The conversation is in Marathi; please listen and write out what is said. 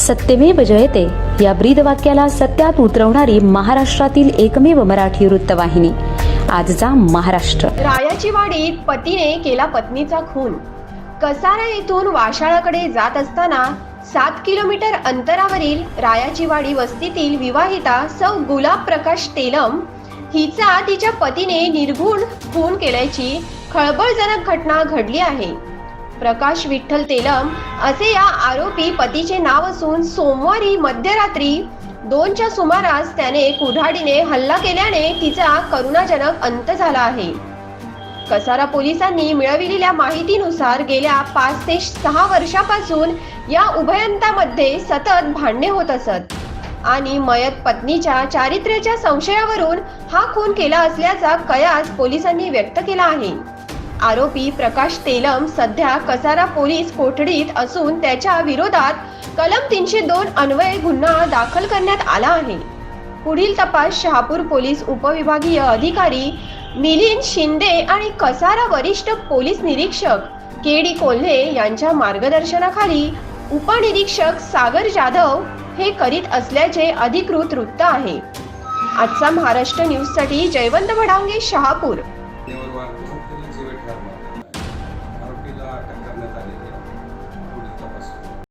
सत्यमेव जयते. या ब्रीदवाक्याला सत्यात उतरवणारी महाराष्ट्रातील एकमेव मराठी वृत्तवाहिनी. आजचा महाराष्ट्र. रायाची वाडीत पतीने केला पत्नीचा खून. कसारा येथून वाशाळाकडे जात असताना सात किलोमीटर अंतरावरील रायाची वाडी वस्तीतील विवाहिता सौ गुलाब प्रकाश तेलम हिचा तिच्या पतीने निर्घुण खून केल्याची खळबळजनक घटना घडली आहे. प्रकाश विठ्ठल तेलम असे या आरोपी पतीचे नाव असून सोमवारी मध्यरात्री दोनच्या सुमारास त्याने कुऱ्हाडीने हल्ला केल्याने तिचा करुणाजनक अंत झाला आहे. कसारा पोलिसांनी मिळविलेल्या माहितीनुसार गेल्या पाच ते सहा वर्षापासून या उभयंतामध्ये सतत भांडणे होत असत आणि मयत पत्नीच्या चारित्र्याच्या संशयावरून हा खून केला असल्याचा कयास पोलिसांनी व्यक्त केला आहे. आरोपी प्रकाश तेलम सध्या कसारा पोलीस कोठडीत असून त्याच्या विरोधात कलम तीनशे दोन अन्वये गुन्हा दाखल करण्यात आला आहे. पुढील तपास शहापूर पोलीस उपविभागीय अधिकारी मिलिंद शिंदे आणि कसारा वरिष्ठ पोलीस निरीक्षक के डी कोल्हे यांच्या मार्गदर्शनाखाली उपनिरीक्षक सागर जाधव हे करीत असल्याचे अधिकृत वृत्त आहे. आजचा महाराष्ट्र न्यूजसाठी जयवंत भडांगे शहापूर. दोषी ठरला आरोपीला अटक करण्यात आलेली